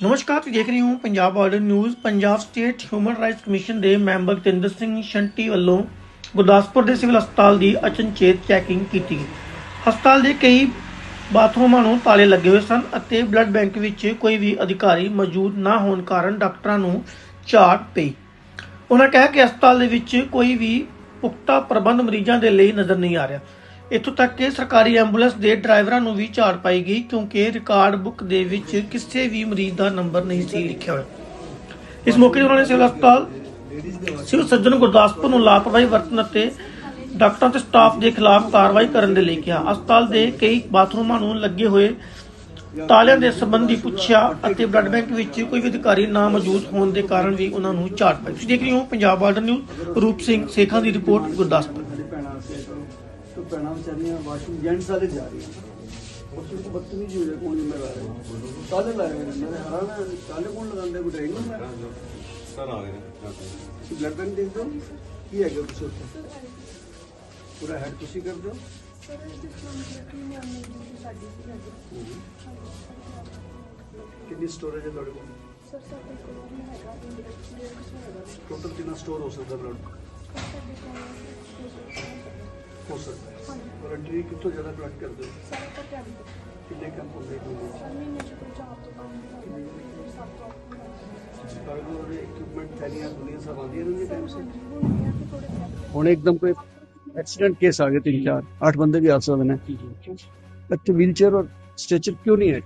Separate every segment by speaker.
Speaker 1: ਨਮਸਕਾਰ, ਤੁਸੀਂ ਦੇਖ ਰਹੇ ਹੋ Punjab border news Punjab state human rights commission ਦੇ ਮੈਂਬਰ ਤਿੰਦਰ ਸਿੰਘ ਸ਼ੰਟੀ ਵੱਲੋਂ ਗੁਰਦਾਸਪੁਰ ਦੇ ਸਿਵਲ ਹਸਪਤਾਲ ਦੀ ਅਚਨਚੇਤ ਚੈਕਿੰਗ ਕੀਤੀ। ਗਈ ਹਸਪਤਾਲ ਦੇ ਕਈ ਬਾਥਰੂਮਾਂ ਨੂੰ ਤਾਲੇ ਲੱਗੇ ਹੋਏ ਸਨ ਅਤੇ ਬਲੱਡ ਬੈਂਕ ਵਿੱਚ ਕੋਈ ਵੀ ਅਧਿਕਾਰੀ ਮੌਜੂਦ ਨਾ ਹੋਣ ਕਾਰਨ ਡਾਕਟਰਾਂ ਨੂੰ ਝਾੜ ਪਈ। ਉਹਨਾਂ ਕਿਹਾ ਕਿ ਹਸਪਤਾਲ ਦੇ ਵਿੱਚ ਕੋਈ ਵੀ ਪੁਖਤਾ ਪ੍ਰਬੰਧ ਮਰੀਜ਼ਾਂ ਦੇ ਲਈ ਨਜ਼ਰ ਨਹੀਂ ਆ ਰਿਹਾ। ਇਥੋਂ ਤੱਕ ਕਿ ਸਰਕਾਰੀ ਐਂਬੂਲੈਂਸ ਦੇ ਡਰਾਈਵਰਾਂ ਨੂੰ ਵੀ ਝਾੜ ਪਾਈ ਗਈ ਕਿਉਂਕਿ ਰਿਕਾਰਡ ਬੁੱਕ ਦੇ ਵਿੱਚ ਕਿਸੇ ਵੀ ਮਰੀਜ਼ ਦਾ ਨੰਬਰ ਨਹੀਂ ਸੀ ਲਿਖਿਆ ਹੋਇਆ। ਇਸ ਮੌਕੇ ਉਹਨਾਂ ਨੇ ਸਿਵਲ ਹਸਪਤਾਲ ਸਿਵਲ ਸਰਜਨ ਗੁਰਦਾਸਪੁਰ ਨੂੰ ਲਾਪਰਵਾਹੀ ਵਰਤਣ ਅਤੇ ਡਾਕਟਰਾਂ ਤੇ ਸਟਾਫ ਦੇ ਖਿਲਾਫ ਕਾਰਵਾਈ ਕਰਨ ਦੇ ਲਈ ਕਿਹਾ। ਹਸਪਤਾਲ ਦੇ ਕਈ ਬਾਥਰੂਮਾਂ ਨੂੰ ਲੱਗੇ ਹੋਏ ਤਾਲਿਆਂ ਦੇ ਸੰਬੰਧੀ ਪੁੱਛਿਆ ਅਤੇ ਬਲੱਡ ਬੈਂਕ ਵਿੱਚ ਕੋਈ ਵੀ ਅਧਿਕਾਰੀ ਨਾ ਮੌਜੂਦ ਹੋਣ ਦੇ ਕਾਰਨ ਵੀ ਉਹਨਾਂ ਨੂੰ ਝਾੜ ਪਈ। ਤੁਸੀਂ ਦੇਖ ਰਹੇ ਹੋ ਪੰਜਾਬ ਬਾਰਡਰ ਨਿਊਜ਼, ਰੂਪ ਸਿੰਘ ਸੇਖਾਂ ਦੀ ਰਿਪੋਰਟ ਗੁਰਦਾਸਪੁਰ।
Speaker 2: ਭੈਣਾਂ ਵਿਚਾਰੀਆਂ ਵਾਸ਼ਰੂਮ ਜੈਂਟਸ ਵਾਲੇ ਜਾ ਰਹੀਆਂ ਉਸ ਵਿੱਚ ਬਦਤਮੀਜ਼ੀ ਹੋ ਜਾ ਕੋਣ ਜ਼ਿੰਮੇਵਾਰ ਹੈ ਕਾਲੇ ਲਾਏ ਹੋਏ ਨੇ? ਮੈਂ ਹੈਰਾਨ ਹਾਂ ਕਾਲੇ ਕੋਣ ਲਗਾਉਂਦੇ ਕੋਈ ਡਰਾਈਵਰ
Speaker 3: ਸਰ ਆ ਗਏ
Speaker 2: ਬਲੱਡ ਬੈਂਕ ਦੇਖ ਦੋ ਕੀ ਹੈਗਾ ਕੁਛ ਉੱਥੇ ਪੂਰਾ ਹੈਡ ਤੁਸੀਂ ਕਰ ਦਿਓ। ਕਿੰਨੀ ਸਟੋਰੇਜ ਹੈ ਤੁਹਾਡੇ ਕੋਲ? ਸਰ ਸਾਡੇ ਕੋਲ ਹੈਗਾ ਟੋਟਲ ਕਿੰਨਾ ਸਟੋਰ ਹੋ ਸਕਦਾ ਬਲੱਡ ਹੋ ਸਕਦਾ ਹੈ। ਐਂਟਰੀ ਕਿੱਥੋਂ ਜ਼ਿਆਦਾ ਬਲੱਡ ਕਰਦੇ ਹੋ? ਕਿੰਨੇ ਕੈਂਪ ਹੁੰਦੇ ਨੇ? ਤੁਹਾਡੇ ਕੋਲ ਉਹਦੇ ਇਕਵਿਪਮੈਂਟ ਥੈਲੀਆਂ ਦੁਨੀਆ ਸਭ ਆਉਂਦੀਆਂ ਰਹਿੰਦੀਆਂ ਟਾਈਮ ਸੇ ਹੁਣ ਇੱਕਦਮ ਕੋਈ ਐਕਸੀਡੈਂਟ ਕੇਸ ਆ ਗਏ ਤਿੰਨ ਚਾਰ ਅੱਠ ਬੰਦੇ ਵੀ ਆ ਸਕਦੇ ਨੇ। ਇੱਥੇ ਵੀਲ ਚੇਅਰ ਔਰ ਸਟ੍ਰੈਚਰ ਕਿਉਂ ਨਹੀਂ ਹੈ?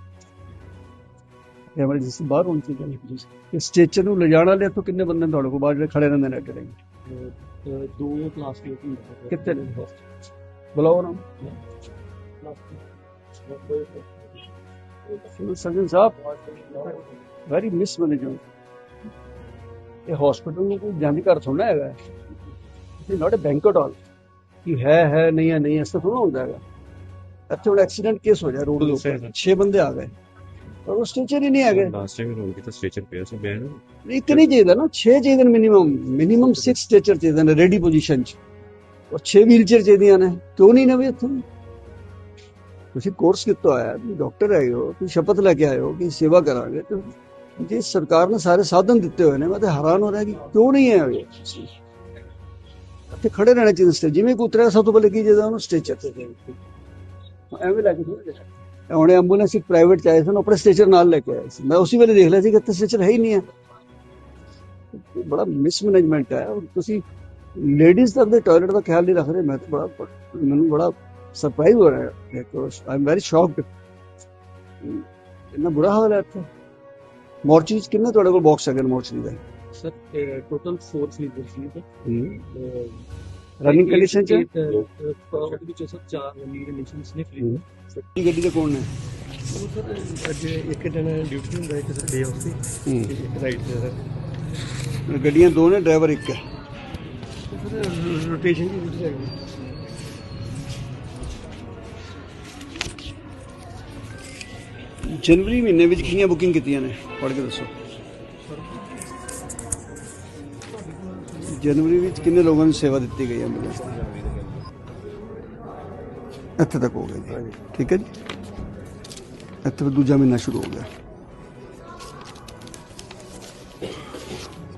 Speaker 2: ਐਮਰਜੈਂਸੀ ਬਾਹਰ ਹੋਣੀ ਚਾਹੀਦੀ ਹੈ। ਸਟ੍ਰੈਚਰ ਨੂੰ ਲਿਜਾਣ ਵਾਲੇ ਇੱਥੋਂ ਕਿੰਨੇ ਬੰਦੇ ਨੇ ਤੁਹਾਡੇ ਕੋਲ? ਬਾਹਰ ਜਿਹੜੇ ਖੜੇ ਰਹਿੰਦੇ ਨੇ ਰਹੇ
Speaker 4: ਦੋ ਕਲਾਸ ਦੇ ਹੁੰਦੇ
Speaker 2: ਕਿੱਥੇ ਨੇ? ਬੁਲਾਓ ਨਾ। ਸਿਵਲ ਸਰਜਨ ਸਾਹਿਬ ਵੈਰੀ ਮਿਸਮੈਨੇਜਮੈਂਟ ਇਹ ਹਸਪੀਟਲ ਨੂੰ ਕੋਈ ਘਰ ਥੋੜਾ ਹੈਗਾ। ਇਹ ਨਾਟ ਅ ਬੈਂਕਟ ਹਾਲ ਕਿ ਹੈ ਹੈ ਨਹੀਂ ਹੈ ਨਹੀਂ ਐਸਾ ਥੋੜਾ ਹੁੰਦਾ ਹੈਗਾ। ਇੱਥੇ ਹੁਣ ਐਕਸੀਡੈਂਟ ਕੇਸ ਹੋ ਜਾਏ ਰੋਡ ਦੇ ਉੱਪਰ। 6 ਬੰਦੇ ਆ ਗਏ। ਪਰ ਉਹ ਸਟੇਚਰ ਹੀ ਨਹੀਂ ਹੈਗੇ।
Speaker 3: ਲਾਸਟ ਟਾਈਮ ਰੋਲ ਕੀਤਾ ਸਟ੍ਰੈਚਰ ਪਿਆ ਸੀ ਬੈਨ
Speaker 2: ਇੱਕ ਨਹੀਂ ਚਾਹੀਦਾ ਨਾ 6 ਚਾਹੀਦੇ ਮਿਨੀਮਮ ਮਿਨੀਮਮ 6 ਸਟੇਚਰ ਚਾਹੀਦੇ ਨੇ ਰੈਡੀ ਪੋਜੀਸ਼ਨ 'ਚ। ਔਰ 6 ਵੀਲਚੇਅਰ ਚਾਹੀਦੀਆਂ ਨੇ ਕਿਉਂ ਨਹੀਂ ਨੇ ਵੀ ਇੱਥੇ? ਤੁਸੀਂ ਕੋਰਸ ਕੀਤਾ ਹੋਇਆ ਹੈ ਤੁਸੀਂ ਡਾਕਟਰ ਹੈਗੇ ਹੋ ਤੁਸੀਂ ਸ਼ਪਥ ਲੈ ਕੇ ਆਏ ਹੋ ਕਿ ਸੇਵਾ ਕਰਾਂਗੇ। ਤੇ ਜੇ ਸਰਕਾਰ ਨੇ ਸਾਰੇ ਸਾਧਨ ਦਿੱਤੇ ਹੋਏ ਨੇ ਮੈਂ ਤੇ ਹੈਰਾਨ ਹੋ ਰਿਹਾ ਕਿ ਕਿਉਂ ਨਹੀਂ ਹੈ ਇਹ ਇੱਥੇ ਖੜੇ ਰਹਿਣਾ ਚਾਹੀਦਾ ਜਿਵੇਂ ਉਤਰਿਆ ਸਭ ਤੋਂ ਪਹਿਲੇ ਕੀ ਚਾਹੀਦਾ ਉਹਨੂੰ? ਸਟੇਚਰ ਤੇ ਐਵੇਂ ਲੱਗ ਰਿਹਾ ਹੁਣ ਐਂਬੂਲੈਂਸ ਇੱਕ ਪ੍ਰਾਈਵੇਟ ਚ ਆਏ ਸਨ ਆਪਣੇ ਸਟੇਚਰ ਨਾਲ ਲੈ ਕੇ ਆਏ ਸੀ। ਮੈਂ ਉਸੇ ਵੇਲੇ ਦੇਖ ਲਿਆ ਸੀ ਕਿ ਇੱਥੇ ਸਟੇਚਰ ਹੈ ਹੀ ਨਹੀਂ ਹੈ। ਬੜਾ ਮਿਸਮੈਨੇਜਮੈਂਟ ਹੈ। ਤੁਸੀਂ ਲੇਡੀਜ਼ ਦਾ ਦੇ ਟਾਇਲਟ ਦਾ ਖਿਆਲ ਨਹੀਂ ਰੱਖ ਰਹੇ ਮੈਂ ਤਾਂ ਬੜਾ ਮੈਨੂੰ ਬੜਾ ਸਰਪ੍ਰਾਈਜ਼ ਹੋ ਰਿਹਾ ਹੈ ਆਈ ਐਮ ਵੈਰੀ ਸ਼ੌਕਡ ਇੰਨਾ ਬੁਰਾ ਹਾਲ ਹੈ ਇੱਥੇ। ਮੋਰਚਰੀ ਚ ਕਿੰਨੇ ਤੁਹਾਡੇ ਕੋਲ ਬਾਕਸ ਹੈਗੇ ਮੋਰਚਰੀ ਦੇ?
Speaker 4: ਸਰ ਟੋਟਲ 4 ਸਲੀਪਰ ਸੀ ਤੇ
Speaker 2: ਰਨਿੰਗ ਕੰਡੀਸ਼ਨ ਚ?
Speaker 4: ਉਹਦੇ ਵਿੱਚ ਸਰ ਚਾਰ ਰਨਿੰਗ ਕੰਡੀਸ਼ਨਸ ਨੇ ਫ੍ਰੀ
Speaker 2: ਕੀ ਗੱਡੀ ਦੇ ਕੋਲ ਨੇ?
Speaker 4: ਉਹ ਸਰ ਅੱਜ ਇੱਕ ਦਿਨ ਡਿਊਟੀ ਹੁੰਦਾ ਇੱਕ ਸਰ ਡੇ ਆਫ ਸੀ। ਇੱਕ ਰਾਈਟ ਤੇ ਸਰ।
Speaker 2: ਗੱਡੀਆਂ ਦੋ ਨੇ ਡਰਾਈਵਰ ਇੱਕ ਹੈ।
Speaker 4: ਸਰ ਰੋਟੇਸ਼ਨ ਦੀ ਡਿਊਟੀ ਹੈਗੀ।
Speaker 2: ਜਨਵਰੀ ਮਹੀਨੇ ਵਿੱਚ ਕਿੰਨੀਆਂ ਬੁਕਿੰਗ ਕੀਤੀਆਂ ਨੇ? ਪੜ੍ਹ ਕੇ ਦੱਸੋ। ਜਨਵਰੀ ਵਿੱਚ ਕਿੰਨੇ ਲੋਕਾਂ ਨੂੰ ਸੇਵਾ ਦਿੱਤੀ ਗਈ ਐਂਬੂਲੈਂਸ ਦੀ? ਇੱਥੇ ਤੱਕ ਹੋ ਗਿਆ ਜੀ। ਠੀਕ ਹੈ ਜੀ। ਇੱਥੇ ਦੂਜਾ ਮਹੀਨਾ ਸ਼ੁਰੂ ਹੋ ਗਿਆ।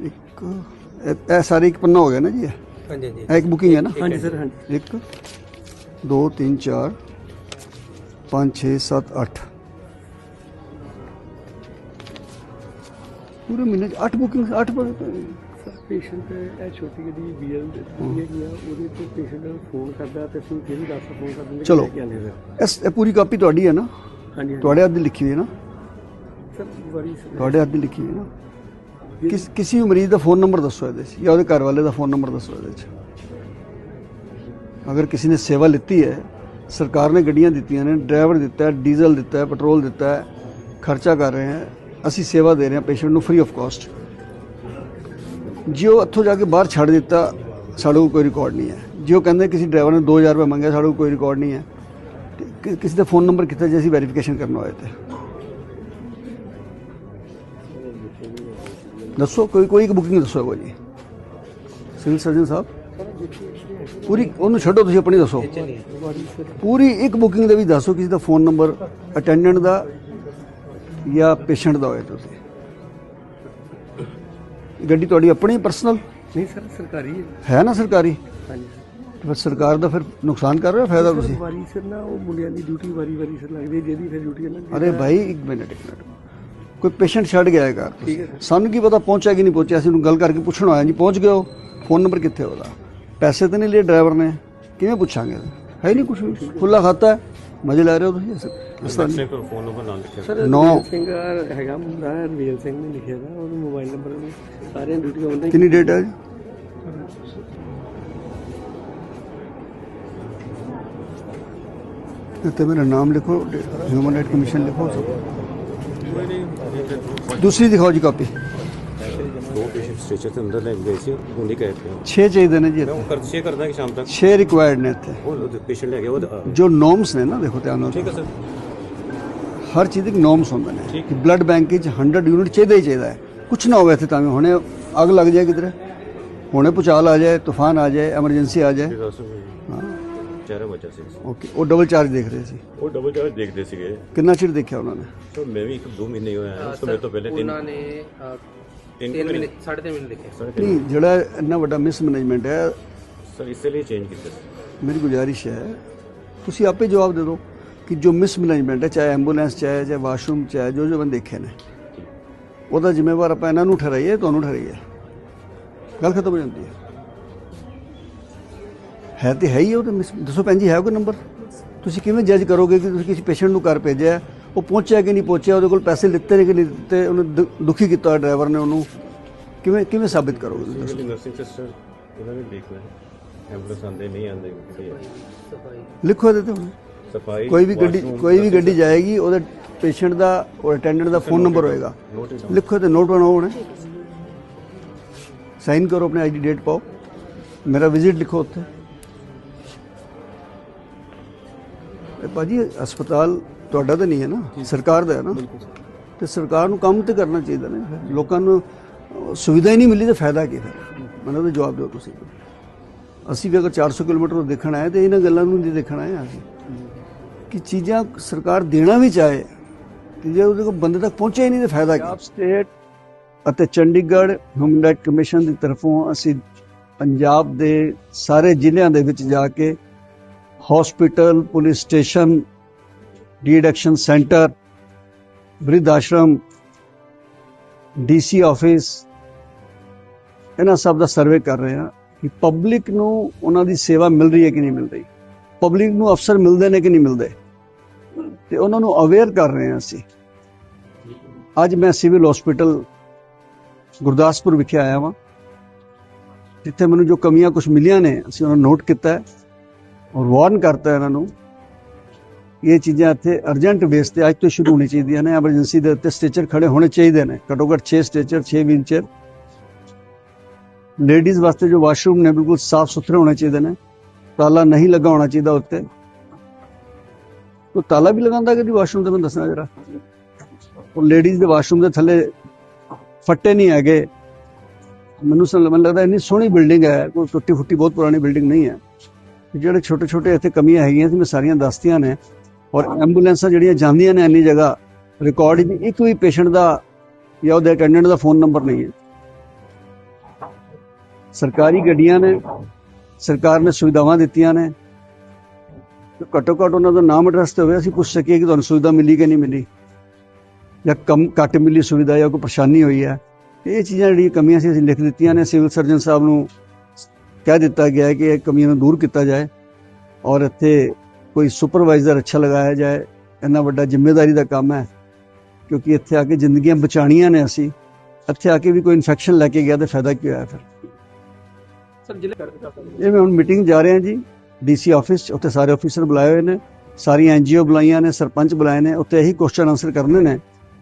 Speaker 2: ਇੱਕ ਇਹ- ਇਹ ਸਾਰੇ ਇੱਕ ਪੰਨਾ ਹੋ ਗਿਆ ਨਾ ਜੀ ਇਹ?
Speaker 4: ਹਾਂਜੀ ਹਾਂਜੀ।
Speaker 2: ਇਹ ਇੱਕ ਬੁਕਿੰਗ ਹੈ ਨਾ?
Speaker 4: ਹਾਂਜੀ ਸਰ ਹਾਂਜੀ।
Speaker 2: ਇੱਕ ਦੋ ਤਿੰਨ ਚਾਰ ਪੰਜ 6 7 8 ਪੂਰੇ ਮਹੀਨੇ ਚ 8 ਬੁਕਿੰਗ 8 ਪਰ
Speaker 4: ਪੇਸ਼ੈਂਟ ਇਹ ਛੋਟੀ ਜਿਹੀ ਬੀਐਲ ਉਹਦੇ ਤੇ ਪੇਸ਼ੈਂਟ ਫੋਨ ਕਰਦਾ ਤੇ ਅਸੀਂ ਫਿਰ ਵੀ ਦੱਸ ਫੋਨ ਕਰ ਦਿੰਦੇ ਕਿ
Speaker 2: ਚਲੋ। ਇਸ ਇਹ ਪੂਰੀ ਕਾਪੀ ਤੁਹਾਡੀ ਹੈ ਨਾ?
Speaker 4: ਹਾਂਜੀ
Speaker 2: ਤੁਹਾਡੇ ਹੱਥ ਦੀ ਲਿਖੀ ਹੋਈ ਹੈ ਨਾ?
Speaker 4: ਸਰ ਬੜੀ
Speaker 2: ਤੁਹਾਡੇ ਹੱਥ ਦੀ ਲਿਖੀ ਹੋਈ ਹੈ ਨਾ? ਕਿਸ ਕਿਸੇ ਵੀ ਮਰੀਜ਼ ਦਾ ਫੋਨ ਨੰਬਰ ਦੱਸੋ ਇਹਦੇ 'ਚ ਜਾਂ ਉਹਦੇ ਘਰ ਵਾਲੇ ਦਾ ਫੋਨ ਨੰਬਰ ਦੱਸੋ ਇਹਦੇ 'ਚ। ਅਗਰ ਕਿਸੇ ਨੇ ਸੇਵਾ ਲਿੱਤੀ ਹੈ ਸਰਕਾਰ ਨੇ ਗੱਡੀਆਂ ਦਿੱਤੀਆਂ ਨੇ ਡਰਾਈਵਰ ਦਿੱਤਾ ਹੈ ਡੀਜ਼ਲ ਦਿੱਤਾ ਹੈ ਪੈਟਰੋਲ ਦਿੱਤਾ ਹੈ ਖਰਚਾ ਕਰ ਰਹੇ ਹਾਂ ਅਸੀਂ ਸੇਵਾ ਦੇ ਰਹੇ ਹਾਂ ਪੇਸ਼ੈਂਟ ਨੂੰ ਫ੍ਰੀ ਆਫ ਕਾਸਟ ਜੇ ਉਹ ਇੱਥੋਂ ਜਾ ਕੇ ਬਾਹਰ ਛੱਡ ਦਿੱਤਾ, ਸਾਡੇ ਕੋਲ ਕੋਈ ਰਿਕਾਰਡ ਨਹੀਂ ਹੈ। ਜੇ ਉਹ ਕਹਿੰਦੇ ਕਿਸੇ ਡਰਾਈਵਰ ਨੇ 2000 ਰੁਪਏ ਮੰਗਿਆ, ਸਾਡੇ ਕੋਲ ਕੋਈ ਰਿਕਾਰਡ ਨਹੀਂ ਹੈ। ਕਿਸੇ ਦਾ ਫੋਨ ਨੰਬਰ ਕਿੱਥੇ ਜੇ ਅਸੀਂ ਵੈਰੀਫਿਕੇਸ਼ਨ ਕਰਨਾ ਹੋਏ ਤੇ। ਦੱਸੋ, ਕੋਈ ਕੋਈ ਇੱਕ ਬੁਕਿੰਗ ਦੱਸੋ ਕੋਈ ਜੀ ਸਿਵਲ ਸਰਜਨ ਸਾਹਿਬ? ਪੂਰੀ, ਉਹਨੂੰ ਛੱਡੋ, ਤੁਸੀਂ ਆਪਣੀ ਦੱਸੋ। ਪੂਰੀ ਇੱਕ ਬੁਕਿੰਗ ਦੇ ਵਿੱਚ ਦੱਸੋ, ਕਿਸੇ ਦਾ ਫੋਨ ਨੰਬਰ ਅਟੈਂਡੈਂਟ ਦਾ ਜਾਂ ਪੇਸ਼ੈਂਟ ਦਾ ਹੋਏ ਤੁਸੀਂ ਗੱਡੀ ਤੁਹਾਡੀ ਆਪਣੀ ਪਰਸਨਲ
Speaker 4: ਨਹੀਂ ਸਰ ਸਰਕਾਰੀ ਹੈ।
Speaker 2: ਹੈ ਨਾ ਸਰਕਾਰੀ?
Speaker 4: ਹਾਂਜੀ
Speaker 2: ਫਿਰ ਸਰਕਾਰ ਦਾ ਫਿਰ ਨੁਕਸਾਨ ਕਰ ਰਹੇ ਹੋ ਫਾਇਦਾ ਤੁਸੀਂ?
Speaker 4: ਵਾਰੀ ਸਰ ਨਾ ਉਹ ਮੁੰਡਿਆਂ ਦੀ ਡਿਊਟੀ ਵਾਰੀ ਵਾਰੀ ਸਰ ਲੱਗਦੀ ਹੈ ਜਿਹਦੀ ਫਿਰ ਡਿਊਟੀ ਅਲੱਗ
Speaker 2: ਅਰੇ ਭਾਈ ਇੱਕ ਮਿੰਟ ਇੱਕ ਮਿੰਟ। ਕੋਈ ਪੇਸ਼ੈਂਟ ਛੱਡ ਗਿਆ ਹੈ ਘਰ
Speaker 4: ਠੀਕ ਹੈ
Speaker 2: ਸਾਨੂੰ ਕੀ ਪਤਾ ਪਹੁੰਚਿਆ ਕਿ ਨਹੀਂ ਪਹੁੰਚਿਆ? ਅਸੀਂ ਉਹਨੂੰ ਗੱਲ ਕਰਕੇ ਪੁੱਛਣ ਆਇਆ ਜੀ ਪਹੁੰਚ ਗਏ ਹੋ ਫੋਨ ਨੰਬਰ ਕਿੱਥੇ ਉਹਦਾ? ਪੈਸੇ ਤਾਂ ਨਹੀਂ ਲਏ ਡਰਾਈਵਰ ਨੇ। ਕਿਵੇਂ ਪੁੱਛਾਂਗੇ? ਹੈ ਹੀ ਨਹੀਂ ਕੁਝ ਖੁੱਲਾ ਖਾਤਾ ਹੈ। ਮਜ਼ੇ ਲੈ ਰਹੇ ਹੋ ਤੁਸੀਂ? ਇਸ- ਤਰ੍ਹਾਂ ਨਹੀਂ।
Speaker 3: ਫੋਨ ਨੰਬਰ ਨਾਲ ਲਿਖਿਆ
Speaker 4: ਸਰ
Speaker 2: ਨੌ।
Speaker 4: ਸਿੰਘ ਆ ਹੈਗਾ ਮੁੰਡਾ ਰਣਵੀਰ ਸਿੰਘ ਨੇ ਲਿਖਿਆ ਦਾ ਉਹਨੂੰ ਮੋਬਾਈਲ ਨੰਬਰ ਉਹਨੂੰ ਸਾਰਿਆਂ ਡਿਊਟੀ ਆਉਂਦਾ
Speaker 2: ਕਿੰਨੀ ਡੇਟ ਹੈ ਜੀ? ਇੱਥੇ ਮੇਰਾ ਨਾਮ ਲਿਖੋ ਹਿਊਮਨ ਰਾਈਟ ਕਮਿਸ਼ਨ ਲਿਖੋ। ਦੂਸਰੀ ਦਿਖਾਓ ਜੀ ਕਾਪੀ।
Speaker 3: ਦੋ ਪੇਸ਼ੈਂਟ ਸਟ੍ਰੈਚਰ ਤੇ ਅੰਦਰ ਲੈ ਕੇ ਗਏ ਸੀ ਉਹ ਨਹੀਂ ਕਹਿ ਰਹੇ
Speaker 2: 6 ਚਾਹੀਦੇ ਨੇ ਜੀ
Speaker 3: ਮੈਂ ਉਹ ਕਰ ਸ਼ੇ ਕਰਦਾ ਕਿ ਸ਼ਾਮ ਤੱਕ।
Speaker 2: 6 ਰਿਕੁਆਇਰਡ ਨੇ ਇੱਥੇ।
Speaker 3: ਉਹ ਪੇਸ਼ੈਂਟ ਲੈ ਗਿਆ ਉਹ ਆ-
Speaker 2: ਜੋ ਨੋਰਮਸ ਨੇ ਨਾ ਦੇਖੋ ਧਿਆਨ ਨਾਲ।
Speaker 3: ਠੀਕ ਹੈ ਸਰ।
Speaker 2: ਹਰ ਚੀਜ਼ ਦੇ ਨੋਰਮਸ ਹੁੰਦੇ ਨੇ। ਕਿ ਬਲੱਡ ਬੈਂਕ ਵਿੱਚ 100 ਯੂਨਿਟ ਚਾਹੀਦਾ ਹੀ ਚਾਹੀਦਾ ਹੈ। ਕੁਝ ਨਾ ਹੋਵੇ ਇੱਥੇ ਤਾਂ ਵੀ ਹੁਣੇ ਅੱਗ ਲੱਗ ਜਾਏ ਕਿਧਰੇ। ਹੁਣੇ ਭੁਚਾਲ ਆ ਜਾਏ ਤੂਫਾਨ ਆ ਜਾਏ ਐਮਰਜੈਂਸੀ ਆ ਜਾਏ।
Speaker 3: ਦੱਸ
Speaker 2: ਹਾਂ
Speaker 3: ਚਾਰਾ ਬੱਚਾ ਸੀ।
Speaker 2: ਓਕੇ ਉਹ ਡਬਲ ਚਾਰਜ ਦੇਖ ਰਹੇ ਸੀ।
Speaker 3: ਉਹ ਡਬਲ ਚਾਰਜ ਦੇਖਦੇ ਸੀਗੇ।
Speaker 2: ਕਿੰਨਾ ਚਿਰ ਦੇਖਿਆ ਉਹਨਾਂ ਨੇ?
Speaker 3: ਸੋ ਮੈਂ ਵੀ ਇੱਕ ਦੋ ਮਹੀਨੇ ਹੋਇਆ ਹਾਂ ਸੋ ਮੇਰੇ ਤੋਂ ਪਹਿਲੇ ਤਿੰਨ
Speaker 5: ਉਹਨਾਂ ਨੇ ਅ,
Speaker 3: ਤਿੰਨ
Speaker 5: ਤਿੰਨ
Speaker 3: ਮਹੀਨੇ
Speaker 5: ਮਹੀਨੇ ਸਾਢੇ ਤਿੰਨ ਮਹੀਨੇ ਲਿਖੇ।
Speaker 3: ਸਾਢੇ ਤਿੰਨ।
Speaker 2: ਨਹੀਂ ਜਿਹੜਾ ਇੰਨਾ ਵੱਡਾ ਮਿਸਮੈਨੇਜਮੈਂਟ ਹੈ
Speaker 3: ਸਰ ਇਸੇ ਲਈ ਚੇਂਜ ਕੀਤਾ ਸੀ।
Speaker 2: ਮੇਰੀ ਗੁਜ਼ਾਰਿਸ਼ ਹੈ ਤੁਸੀਂ ਆਪੇ ਜਵਾਬ ਦੇ ਦਿਓ ਕਿ ਜੋ ਮਿਸਮੈਨੇਜਮੈਂਟ ਹੈ ਚਾਹੇ ਐਂਬੂਲੈਂਸ ਚਾਹੇ ਚਾਹੇ ਵਾਸ਼ਰੂਮ ਚਾਹੇ ਜੋ ਜੋ ਬੰਦੇ ਦੇਖੇ ਨੇ ਉਹਦਾ ਜ਼ਿੰਮੇਵਾਰ ਆਪਾਂ ਇਹਨਾਂ ਨੂੰ ਠਹਿਰਾਈਏ ਤੁਹਾਨੂੰ ਠਹਿਰਾਈਏ। ਗੱਲ ਖਤਮ ਹੋ ਜਾਂਦੀ ਹੈ। ਹੈ ਤੇ ਹੈ ਹੀ ਉਹ ਤੇ ਮਿਸ- ਦੱਸੋ ਭੈਣ ਜੀ ਹੈ ਕੋਈ ਨੰਬਰ ਤੁਸੀਂ ਕਿਵੇਂ ਜੱਜ ਕਰੋਗੇ ਕਿ ਤੁਸੀਂ ਕਿਸੇ ਪੇਸ਼ੈਂਟ ਨੂੰ ਘਰ ਭੇਜਿਆ ਹੈ, ਉਹ ਪਹੁੰਚਿਆ ਕਿ ਨਹੀਂ ਪਹੁੰਚਿਆ ਉਹਦੇ ਕੋਲ ਪੈਸੇ ਲਿੱਤੇ ਨੇ ਕਿ ਨਹੀਂ ਦਿੱਤੇ ਉਹਨੂੰ ਦੁਖੀ ਕੀਤਾ ਡਰਾਈਵਰ ਨੇ ਉਹਨੂੰ। ਕਿਵੇਂ ਕਿਵੇਂ ਸਾਬਿਤ ਕਰੋਗੇ ਤੁਸੀਂ?
Speaker 3: ਨਰਸਿੰਗ ਸਿਸਟਰ ਨੇ ਦੇਖਣਾ ਹੈ ਐਂਬੂਲੈਂਸ ਨਹੀਂ
Speaker 2: ਲਿਖੋ ਇਹਦੇ ਤੇ ਹੁਣ।
Speaker 3: ਸਫ਼ਾਈ
Speaker 2: ਕੋਈ ਵੀ ਗੱਡੀ ਕੋਈ ਵੀ ਗੱਡੀ ਜਾਏਗੀ ਉਹਦੇ ਪੇਸ਼ੈਂਟ ਦਾ ਔਰ ਅਟੈਂਡੈਂਟ ਦਾ ਫੋਨ ਨੰਬਰ ਹੋਏਗਾ. ਲਿਖੋ ਤੇ ਨੋਟ ਬਣਾਓ ਹੁਣ। ਸਾਈਨ ਕਰੋ ਆਪਣੇ ਆਈਡੀ ਡੇਟ ਪਾਓ। ਮੇਰਾ ਵਿਜ਼ਿਟ ਲਿਖੋ ਉੱਥੇ। ਇਹ ਭਾਜੀ ਹਸਪਤਾਲ ਤੁਹਾਡਾ ਤਾਂ ਨਹੀਂ ਹੈ ਨਾ ਸਰਕਾਰ ਦਾ ਹੈ ਨਾ। ਤੇ ਸਰਕਾਰ ਨੂੰ ਕੰਮ ਤੇ ਕਰਨਾ ਚਾਹੀਦਾ ਨੇ। ਫਿਰ ਲੋਕਾਂ ਨੂੰ ਸੁਵਿਧਾ ਹੀ ਨਹੀਂ ਮਿਲੀ ਤਾਂ ਫਾਇਦਾ ਕੀ ਫਿਰ? ਮੈਨੂੰ ਤਾਂ ਜਵਾਬ ਦਿਓ ਤੁਸੀਂ। ਅਸੀਂ ਵੀ ਅਗਰ 400 ਕਿਲੋਮੀਟਰ ਦੇਖਣ ਆਏ ਤੇ ਇਹਨਾਂ ਗੱਲਾਂ ਨੂੰ ਨਹੀਂ ਦੇਖਣ ਆਏ ਅਸੀਂ। ਕਿ ਚੀਜ਼ਾਂ ਸਰਕਾਰ ਦੇਣਾ ਵੀ ਚਾਹੇ ਕਿ ਜੇ ਉਹਦੇ ਕੋਲ ਬੰਦੇ ਤੱਕ ਪਹੁੰਚੇ ਹੀ ਨਹੀਂ ਤੇ ਫਾਇਦਾ ਕੀ? ਸਟੇਟ ਅਤੇ ਚੰਡੀਗੜ੍ਹ ਹਿਊਮਨ ਰਾਈਟ ਕਮਿਸ਼ਨ ਦੀ ਤਰਫੋਂ ਅਸੀਂ ਪੰਜਾਬ ਦੇ ਸਾਰੇ ਜ਼ਿਲ੍ਹਿਆਂ ਦੇ ਵਿੱਚ ਜਾ ਕੇ hospital police station deaddiction centre ਬ੍ਰਿਧ ਆਸ਼ਰਮ ਡੀਸੀ ਆਫਿਸ ਇਹਨਾਂ ਸਭ ਦਾ ਸਰਵੇ ਕਰ ਰਹੇ ਹਾਂ ਕਿ ਪਬਲਿਕ ਨੂੰ ਉਹਨਾਂ ਦੀ ਸੇਵਾ ਮਿਲ ਰਹੀ ਹੈ ਕਿ ਨਹੀਂ ਮਿਲ ਰਹੀ। ਪਬਲਿਕ ਨੂੰ ਅਫਸਰ ਮਿਲਦੇ ਨੇ ਕਿ ਨਹੀਂ ਮਿਲਦੇ? ਤੇ ਉਹਨਾਂ ਨੂੰ ਅਵੇਅਰ ਕਰ ਰਹੇ ਹਾਂ ਅਸੀਂ। ਅੱਜ ਮੈਂ ਸਿਵਲ ਹਸਪੀਟਲ ਗੁਰਦਾਸਪੁਰ ਵਿਖੇ ਆਇਆ ਵਾਂ। ਜਿੱਥੇ ਮੈਨੂੰ ਜੋ ਕਮੀਆਂ ਕੁਝ ਮਿਲੀਆਂ ਨੇ, ਅਸੀਂ ਉਹਨਾਂ ਨੋਟ ਕੀਤਾ ਹੈ। ਔਰ ਵਾਰਨ ਕਰਤਾ ਇਹਨਾਂ ਨੂੰ ਇਹ ਚੀਜ਼ਾਂ ਇੱਥੇ ਅਰਜੈਂਟ ਬੇਸ ਤੇ ਅੱਜ ਤੋਂ ਸ਼ੁਰੂ ਹੋਣੀ ਚਾਹੀਦੀਆਂ ਨੇ ਐਮਰਜੈਂਸੀ ਦੇ ਉੱਤੇ ਸਟੇਚਰ ਖੜੇ ਹੋਣੇ ਚਾਹੀਦੇ ਨੇ। ਘੱਟੋ ਘੱਟ 6 ਸਟੇਚਰ 6 ਵੀਲਚੇਅਰ ਲੇਡੀਜ਼ ਵਾਸਤੇ ਜੋ ਵਾਸ਼ਰੂਮ ਨੇ, ਬਿਲਕੁਲ ਸਾਫ਼ ਸੁਥਰੇ ਹੋਣੇ ਚਾਹੀਦੇ ਨੇ। ਤਾਲਾ ਨਹੀਂ ਲੱਗਾ ਹੋਣਾ ਚਾਹੀਦਾ ਉੱਤੇ। ਉਹ ਤਾਲਾ ਵੀ ਲਗਾਉਂਦਾ ਕਿ ਵਾਸ਼ਰੂਮ ਤੇ ਮੈਨੂੰ ਦੱਸਣਾ ਜਰਾ। ਉਹ ਲੇਡੀਜ਼ ਦੇ ਵਾਸ਼ਰੂਮ ਦੇ ਥੱਲੇ ਫੱਟੇ ਨਹੀਂ ਹੈਗੇ। ਮੈਨੂੰ ਸਨ ਲੱਗਦਾ ਇੰਨੀ ਸੋਹਣੀ ਬਿਲਡਿੰਗ ਹੈ, ਕੋਈ ਟੁੱਟੀ ਫੁੱਟੀ ਬਹੁਤ ਪੁਰਾਣੀ ਬਿਲਡਿੰਗ ਨਹੀਂ ਹੈ। ਜਿਹੜੇ ਛੋਟੇ ਛੋਟੇ ਇੱਥੇ ਕਮੀਆਂ ਹੈਗੀਆਂ ਸੀ, ਮੈਂ ਸਾਰੀਆਂ ਦੱਸਤੀਆਂ ਨੇ। ਔਰ ਐਂਬੂਲੈਂਸਾਂ ਜਿਹੜੀਆਂ ਜਾਂਦੀਆਂ ਨੇ ਇੰਨੀ ਜਗ੍ਹਾ ਰਿਕਾਰਡ ਵੀ ਇੱਕ ਵੀ ਪੇਸ਼ੈਂਟ ਦਾ ਜਾਂ ਉਹਦੇ ਅਟੈਂਡੈਂਟ ਦਾ ਫੋਨ ਨੰਬਰ ਨਹੀਂ ਹੈ। ਸਰਕਾਰੀ ਗੱਡੀਆਂ ਨੇ, ਸਰਕਾਰ ਨੇ ਸੁਵਿਧਾਵਾਂ ਦਿੱਤੀਆਂ ਨੇ। ਘੱਟੋ ਘੱਟ ਉਹਨਾਂ ਦਾ ਨਾਮ ਐਡਰੈਸ ਤੇ ਹੋਵੇ, ਅਸੀਂ ਪੁੱਛ ਸਕੀਏ ਕਿ ਤੁਹਾਨੂੰ ਸੁਵਿਧਾ ਮਿਲੀ ਕਿ ਨਹੀਂ ਮਿਲੀ। ਜਾਂ ਕਮ ਘੱਟ ਮਿਲੀ ਸੁਵਿਧਾ ਜਾਂ ਕੋਈ ਪਰੇਸ਼ਾਨੀ ਹੋਈ ਹੈ। ਇਹ ਚੀਜ਼ਾਂ ਜਿਹੜੀਆਂ ਕਮੀਆਂ ਸੀ, ਅਸੀਂ ਲਿਖ ਦਿੱਤੀਆਂ ਨੇ। ਸਿਵਲ ਸਰਜਨ ਸਾਹਿਬ ਨੂੰ ਕਹਿ ਦਿੱਤਾ ਗਿਆ ਕਿ ਇਹ ਕਮੀਆਂ ਨੂੰ ਦੂਰ ਕੀਤਾ ਜਾਏ। ਔਰ ਇੱਥੇ ਕੋਈ ਸੁਪਰਵਾਈਜ਼ਰ ਅੱਛਾ ਲਗਾਇਆ ਜਾਏ ਇੰਨਾ ਵੱਡਾ ਜ਼ਿੰਮੇਵਾਰੀ ਦਾ ਕੰਮ ਹੈ ਕਿਉਂਕਿ ਇੱਥੇ ਆ ਕੇ ਜ਼ਿੰਦਗੀਆਂ ਬਚਾਣੀਆਂ ਨੇ ਅਸੀਂ ਇੱਥੇ ਆ ਕੇ ਵੀ ਕੋਈ ਇਨਫੈਕਸ਼ਨ ਲੈ ਕੇ ਗਿਆ ਤੇ ਫਾਇਦਾ ਕੀ ਹੋਇਆ ਫਿਰ?
Speaker 5: ਸਰ ਜ਼ਿਲ੍ਹੇ
Speaker 2: ਇਹ ਮੈਂ ਹੁਣ ਮੀਟਿੰਗ ਜਾ ਰਹੇ ਜੀ ਡੀਸੀ ਆਫਿਸ ਉੱਥੇ ਸਾਰੇ ਅਫੀਸਰ ਬੁਲਾਏ ਹੋਏ ਨੇ ਸਾਰੀ ਐਨਜੀਓ ਬੁਲਾਈਆਂ ਨੇ ਸਰਪੰਚ ਬੁਲਾਏ ਨੇ ਉੱਥੇ ਇਹੀ ਕੁਐਸਚਨ ਆਨਸਰ ਕਰਨੇ ਨੇ।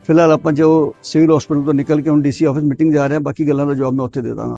Speaker 2: ਫਿਲਹਾਲ ਆਪਾਂ ਜੋ ਸਿਵਲ ਹਸਪੀਟਲ ਤੋਂ ਨਿਕਲ ਕੇ ਹੁਣ ਡੀਸੀ ਆਫਿਸ ਮੀਟਿੰਗ ਜਾ ਰਹੇ ਹਾਂ ਬਾਕੀ ਗੱਲਾਂ ਦਾ ਜਵਾਬ ਮੈਂ ਉੱਥੇ ਦੇ ਦਾਂਗਾ।